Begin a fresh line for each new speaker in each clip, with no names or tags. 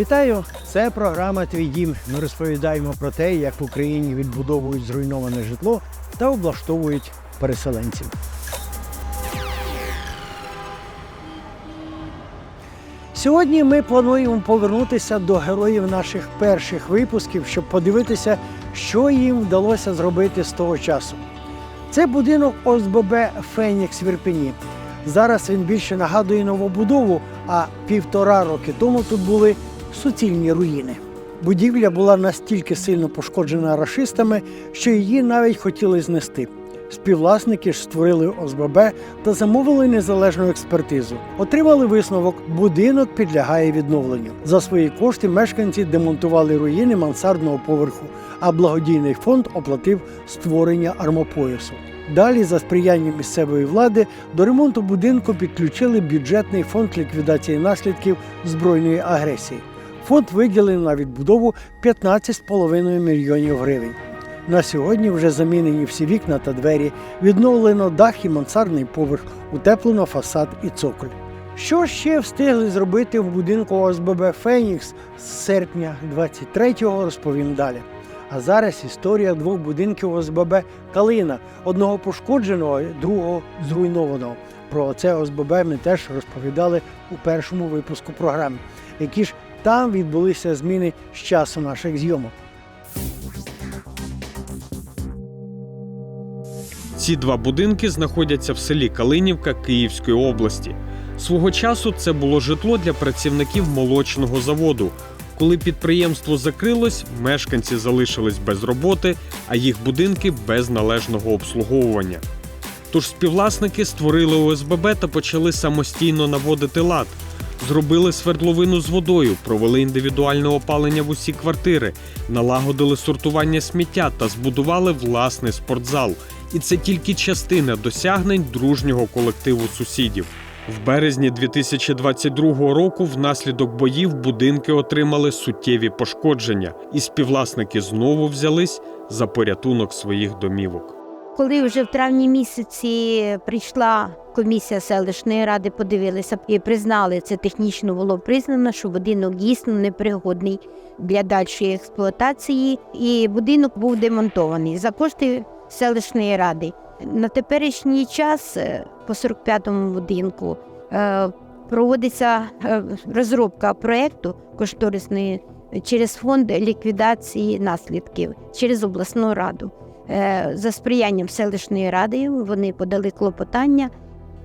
Вітаю! Це програма Твій дім. Ми розповідаємо про те, як в Україні відбудовують зруйноване житло та облаштовують переселенців. Сьогодні ми плануємо повернутися до героїв наших перших випусків, щоб подивитися, що їм вдалося зробити з того часу. Це будинок ОСББ Фенікс в Ірпені. Зараз він більше нагадує новобудову, а півтора роки тому тут були суцільні руїни. Будівля була настільки сильно пошкоджена рашистами, що її навіть хотіли знести. Співвласники ж створили ОСББ та замовили незалежну експертизу. Отримали висновок: будинок підлягає відновленню. За свої кошти мешканці демонтували руїни мансардного поверху, а благодійний фонд оплатив створення армопоясу. Далі, за сприяння місцевої влади, до ремонту будинку підключили бюджетний фонд ліквідації наслідків збройної агресії. Фонд виділив на відбудову 15,5 мільйонів гривень. На сьогодні вже замінені всі вікна та двері, відновлено дах і мансардний поверх, утеплено фасад і цоколь. Що ще встигли зробити в будинку ОСББ Фенікс з серпня 23-го розповім далі. А зараз історія двох будинків ОСББ Калина, одного пошкодженого, другого зруйнованого. Про це ОСББ ми теж розповідали у першому випуску програми, які ж там відбулися зміни з часу наших зйомок.
Ці два будинки знаходяться в селі Калинівка Київської області. Свого часу це було житло для працівників молочного заводу. Коли підприємство закрилось, мешканці залишились без роботи, а їх будинки без належного обслуговування. Тож співвласники створили ОСББ та почали самостійно наводити лад. Зробили свердловину з водою, провели індивідуальне опалення в усі квартири, налагодили сортування сміття та збудували власний спортзал. І це тільки частина досягнень дружнього колективу сусідів. В березні 2022 року внаслідок боїв будинки отримали суттєві пошкодження, і співвласники знову взялись за порятунок своїх домівок.
Коли вже в травні місяці прийшла комісія селищної ради, подивилися і признали це технічно було признано, що будинок дійсно непригодний для дальшої експлуатації, і будинок був демонтований за кошти селищної ради. На теперішній час е, по 45-му будинку е, проводиться е, розробка проекту кошторисної через фонд ліквідації наслідків через обласну раду. Е, За сприянням селищної ради вони подали клопотання.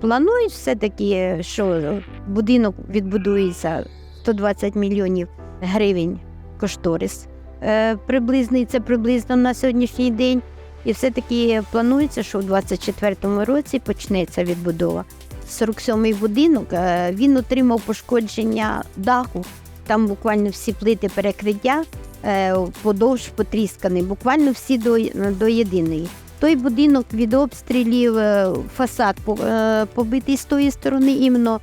Планують все-таки, що будинок відбудується 120 мільйонів гривень кошторис. Е, Приблизний це приблизно на сьогоднішній день. І все-таки планується, що у 2024 році почнеться відбудова. 47-й будинок е, він отримав пошкодження даху. Там буквально всі плити перекриття е, подовж потрісканий, буквально всі до, до єдиної. Той будинок від обстрілів, е, фасад е, побитий з тої сторони, іменно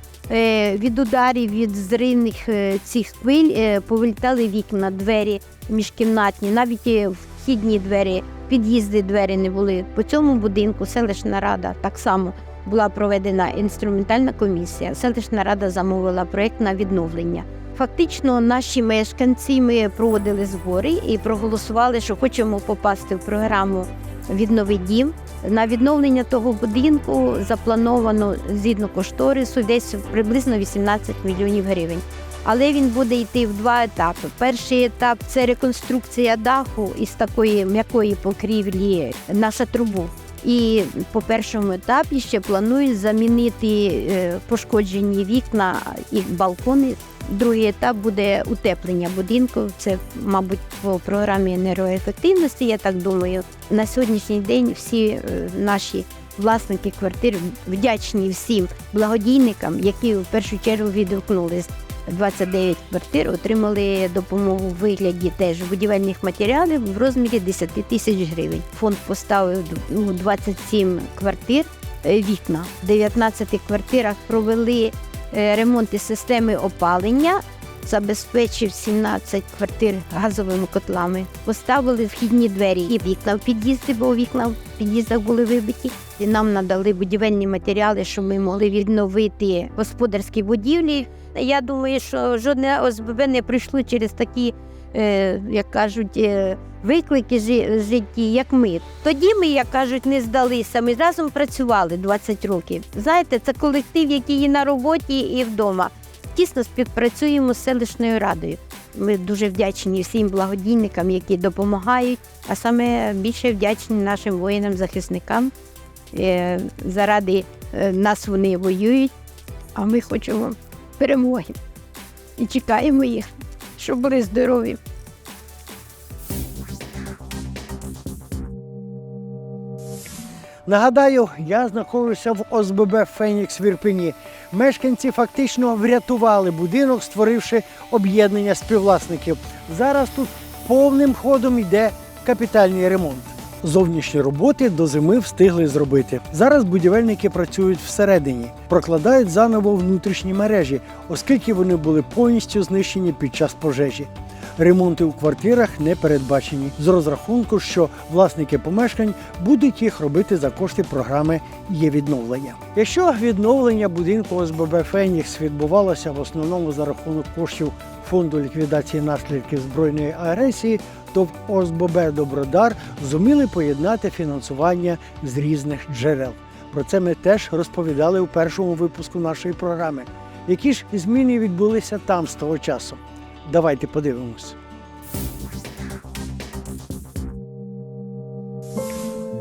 від ударів, від зривних цих хвиль повилітали вікна, двері міжкімнатні, навіть вхідні двері, під'їзди двері не були. По цьому будинку селищна рада так само була проведена інструментальна комісія. Селищна рада замовила проєкт на відновлення. Фактично, наші мешканці ми проводили збори і проголосували, що хочемо попасти в програму Віднови дім. На відновлення того будинку заплановано згідно кошторису десь приблизно 18 мільйонів гривень. Але він буде йти в два етапи. Перший етап це реконструкція даху із такої м'якої покрівлі на шатрубу. І по першому етапі ще планують замінити е, пошкоджені вікна і балкони. Другий етап буде утеплення будинку. Це, мабуть, по програмі енергоефективності. Я так думаю. На сьогоднішній день всі е, наші власники квартир вдячні всім благодійникам, які в першу чергу відгукнулись. 29 квартир отримали допомогу в вигляді теж будівельних матеріалів в розмірі 10 тисяч гривень. Фонд поставив у 27 квартир е, вікна. В 19 квартирах провели ремонти системи опалення забезпечив 17 квартир газовими котлами, поставили вхідні двері і вікна в під'їзди, бо вікна в під'їздах були вибиті. І нам надали будівельні матеріали, щоб ми могли відновити господарські будівлі. Я думаю, що жодне ОСББ не прийшло через такі, е, як кажуть, е, виклики в житті, як ми. Тоді ми, як кажуть, не здалися. Ми разом працювали 20 років. Знаєте, це колектив, який і на роботі, і вдома. Тісно співпрацюємо з селищною радою. Ми дуже вдячні всім благодійникам, які допомагають, а саме більше вдячні нашим воїнам-захисникам. Е, Заради е, нас вони воюють, а ми хочемо перемоги і чекаємо їх, щоб були здорові.
Нагадаю, я знаходжуся в ОСББ Фенікс в Ірпені. Мешканці фактично врятували будинок, створивши об'єднання співвласників. Зараз тут повним ходом йде капітальний ремонт. Зовнішні роботи до зими встигли зробити. Зараз будівельники працюють всередині, прокладають заново внутрішні мережі, оскільки вони були повністю знищені під час пожежі. Ремонти у квартирах не передбачені з розрахунку, що власники помешкань будуть їх робити за кошти програми є відновлення. Якщо відновлення будинку ОСББ Фенікс відбувалося в основному за рахунок коштів фонду ліквідації наслідків збройної агресії, то в ОСББ Добродар зуміли поєднати фінансування з різних джерел. Про це ми теж розповідали у першому випуску нашої програми. Які ж зміни відбулися там з того часу? Давайте подивимось.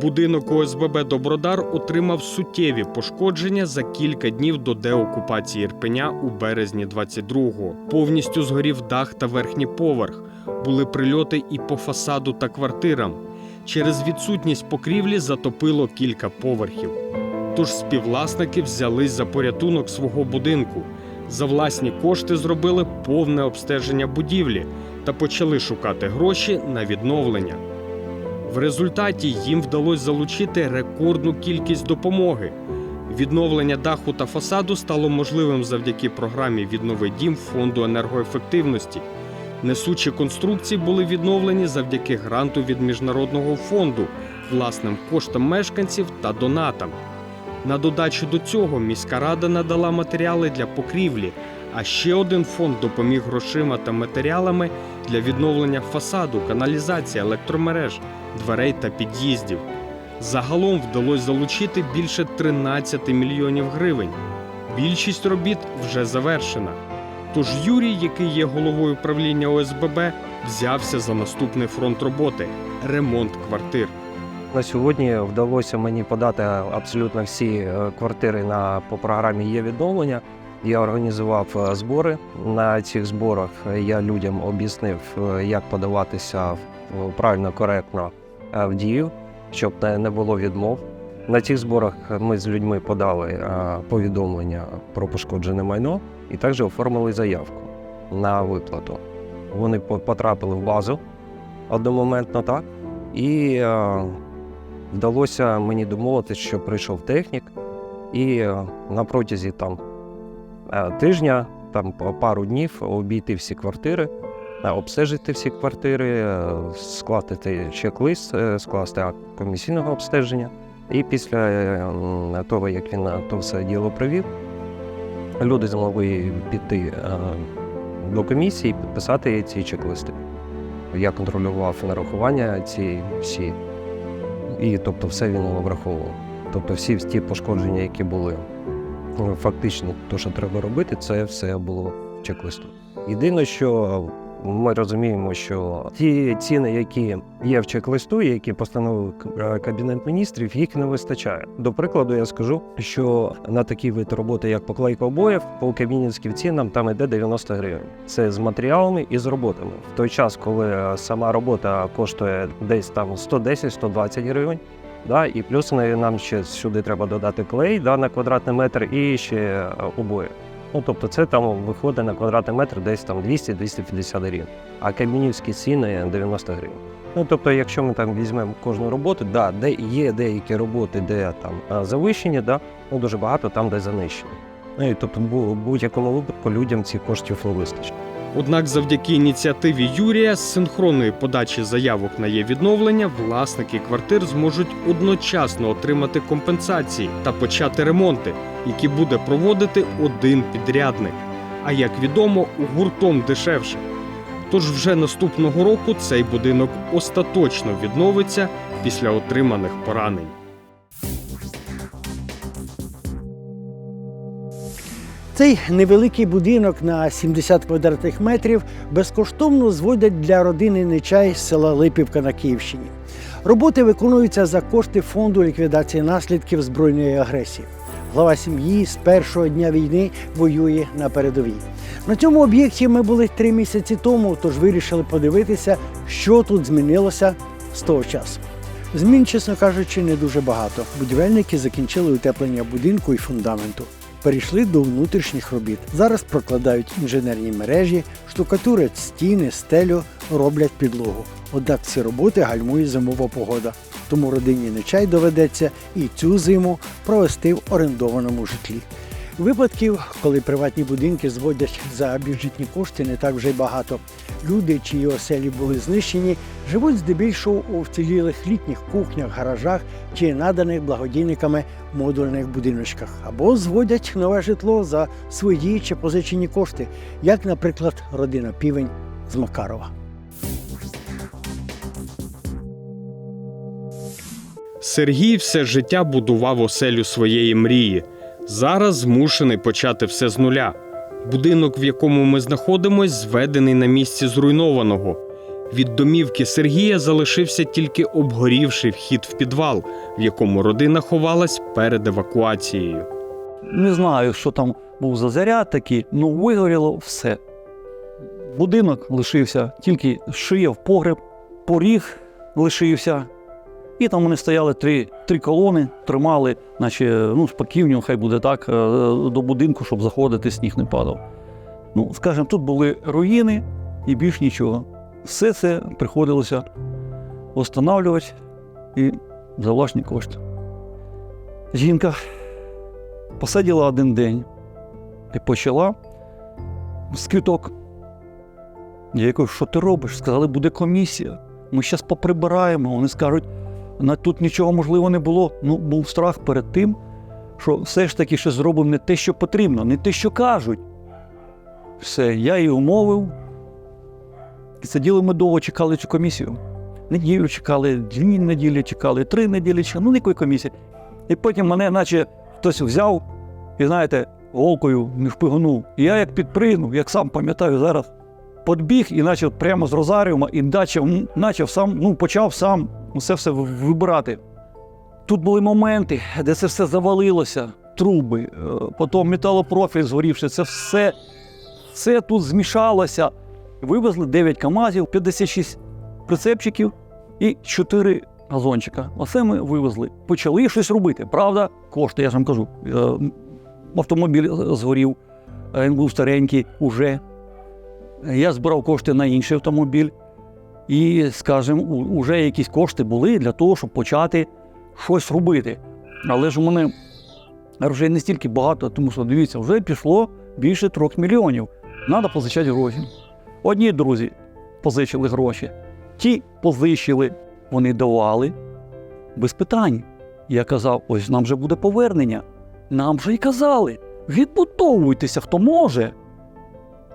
Будинок ОСББ Добродар отримав суттєві пошкодження за кілька днів до деокупації Ірпеня у березні 22-го. Повністю згорів дах та верхній поверх. Були прильоти і по фасаду та квартирам. Через відсутність покрівлі затопило кілька поверхів. Тож співвласники взялись за порятунок свого будинку. За власні кошти зробили повне обстеження будівлі та почали шукати гроші на відновлення. В результаті їм вдалося залучити рекордну кількість допомоги. Відновлення даху та фасаду стало можливим завдяки програмі Віднови дім фонду енергоефективності. Несучі конструкції були відновлені завдяки гранту від міжнародного фонду, власним коштам мешканців та донатам. На додачу до цього міська рада надала матеріали для покрівлі, а ще один фонд допоміг грошима та матеріалами для відновлення фасаду, каналізації, електромереж, дверей та під'їздів. Загалом вдалося залучити більше 13 мільйонів гривень. Більшість робіт вже завершена. Тож Юрій, який є головою правління ОСББ, взявся за наступний фронт роботи ремонт квартир.
На сьогодні вдалося мені подати абсолютно всі е, квартири на по програмі є відновлення. Я організував е, збори. На цих зборах я людям об'яснив, е, як подаватися правильно, коректно в дію, щоб не- було відмов. На цих зборах ми з людьми подали повідомлення про пошкоджене майно і також оформили заявку на виплату. Вони потрапили в базу одномоментно так. І вдалося мені домовитися, що прийшов технік, і е, на протязі там е, тижня, там пару днів обійти всі квартири, е, обстежити всі квартири, скласти чек-лист, скласти акт комісійного обстеження. І після того, як він то все діло провів, люди змогли піти до комісії і підписати ці чек-листи. Я контролював нарахування ці всі, і тобто все він враховував. Тобто всі ті пошкодження, які були ну, фактично, то, що треба робити, це все було в чек-листу. Єдине, що ми розуміємо, що ті ціни, які є в чек-листу, які постановив К- Кабінет міністрів, їх не вистачає. До прикладу, я скажу, що на такий вид роботи, як поклейка обоїв, по кабінетським цінам там йде 90 гривень. Це з матеріалами і з роботами. В той час, коли е, сама робота коштує десь там 110-120 гривень. Да, і плюс на- нам ще сюди треба додати клей да, на квадратний метр і ще е, обої. Ну, тобто це там виходить на квадратний метр десь там 200-250 гривень, а кабінівські ціни 90 гривень. Ну, тобто, якщо ми там візьмемо кожну роботу, да, де є деякі роботи, де там завищені, да, ну дуже багато там, де занищені. Ну і тобто, в будь-якому випадку людям цих коштів не вистачить.
Однак, завдяки ініціативі Юрія з синхронної подачі заявок на є відновлення, власники квартир зможуть одночасно отримати компенсації та почати ремонти, які буде проводити один підрядник. А як відомо, гуртом дешевше. Тож вже наступного року цей будинок остаточно відновиться після отриманих поранень.
Цей невеликий будинок на 70 квадратних метрів безкоштовно зводять для родини Нечай з села Липівка на Київщині. Роботи виконуються за кошти фонду ліквідації наслідків збройної агресії. Глава сім'ї з першого дня війни воює на передовій. На цьому об'єкті ми були три місяці тому, тож вирішили подивитися, що тут змінилося з того часу. Змін, чесно кажучи, не дуже багато. Будівельники закінчили утеплення будинку і фундаменту. Перейшли до внутрішніх робіт. Зараз прокладають інженерні мережі, штукатурять стіни, стелю, роблять підлогу. Однак ці роботи гальмує зимова погода. Тому родині Нечай доведеться і цю зиму провести в орендованому житлі. Випадків, коли приватні будинки зводять за бюджетні кошти, не так вже й багато. Люди, чиї оселі були знищені, живуть здебільшого у вцілілих літніх кухнях, гаражах чи наданих благодійниками модульних будиночках, або зводять нове житло за свої чи позичені кошти, як, наприклад, родина Півень з Макарова.
Сергій все життя будував оселю своєї мрії. Зараз змушений почати все з нуля. Будинок, в якому ми знаходимось, зведений на місці зруйнованого. Від домівки Сергія залишився тільки обгорівший вхід в підвал, в якому родина ховалась перед евакуацією.
Не знаю, що там був за заряд такий, ну вигоріло все. Будинок лишився, тільки шия в погреб, поріг лишився. І там вони стояли три, три колони, тримали, наче ну, шпаківню, хай буде так, е, до будинку, щоб заходити, сніг не падав. Ну, скажімо, тут були руїни і більш нічого. Все це приходилося встановлювати і за власні кошти. Жінка посиділа один день і почала з квіток. Я кажу, що ти робиш? Сказали, буде комісія. Ми зараз поприбираємо. Вони скажуть, тут нічого можливо не було. Ну, був страх перед тим, що все ж таки ще зробимо не те, що потрібно, не те, що кажуть. Все, я її умовив. І сиділи ми довго, чекали цю комісію. Неділю чекали, дві неділі чекали, три неділі чекали, ну ніякої комісії. І потім мене, наче хтось взяв і, знаєте, голкою не впигнув. І я як підпригнув, як сам пам'ятаю зараз, подбіг і почав прямо з розаріума і почав, почав сам, ну, почав сам усе все вибирати. Тут були моменти, де це все завалилося, труби, е, потім металопрофіль згорівши, це все, все тут змішалося. Вивезли 9 КАМАЗів, 56 прицепчиків і 4 газончика. Оце ми вивезли. Почали щось робити. Правда, кошти, я ж вам кажу. Е, Автомобіль згорів, е, він був старенький уже. Я збирав кошти на інший автомобіль. І, скажімо, вже якісь кошти були для того, щоб почати щось робити. Але ж у мене грошей не стільки багато, тому що дивіться, вже пішло більше трьох мільйонів. Треба позичати гроші. Одні друзі позичили гроші, ті позичили, вони давали без питань. Я казав: ось нам же буде повернення. Нам же й казали, відбудовуйтеся, хто може.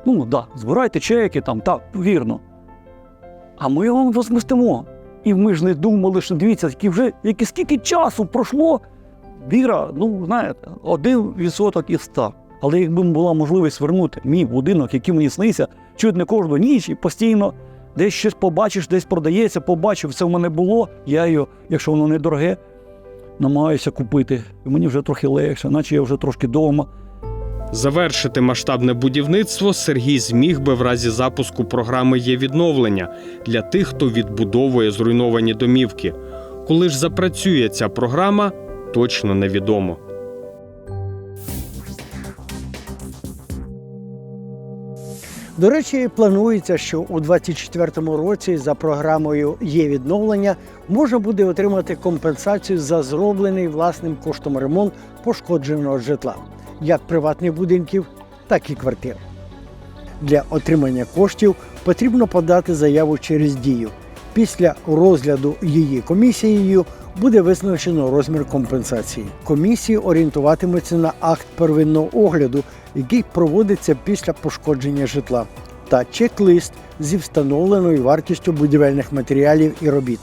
Ну, да, збирайте чеки там, так, вірно. А ми вам розмістимо. І ми ж не думали, що дивіться, які вже які, скільки часу пройшло. Віра, ну, знаєте, один відсоток із ста. Але якби була можливість вернути мій будинок, який мені снився, чуть не кожну ніч і постійно десь щось побачиш, десь продається, побачив, це в мене було. Я його, якщо воно недороге, намагаюся купити. І мені вже трохи легше, наче я вже трошки вдома.
Завершити масштабне будівництво Сергій зміг би в разі запуску програми є відновлення для тих, хто відбудовує зруйновані домівки. Коли ж запрацює ця програма, точно невідомо.
До речі, планується, що у 2024 році за програмою є відновлення можна буде отримати компенсацію за зроблений власним коштом ремонт пошкодженого житла, як приватних будинків, так і квартир. Для отримання коштів потрібно подати заяву через дію. Після розгляду її комісією буде визначено розмір компенсації. Комісії орієнтуватимуться на акт первинного огляду, який проводиться після пошкодження житла, та чек-лист зі встановленою вартістю будівельних матеріалів і робіт.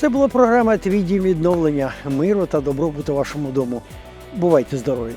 Це була програма Твій дім відновлення миру та добробуту вашому дому. Бувайте здорові!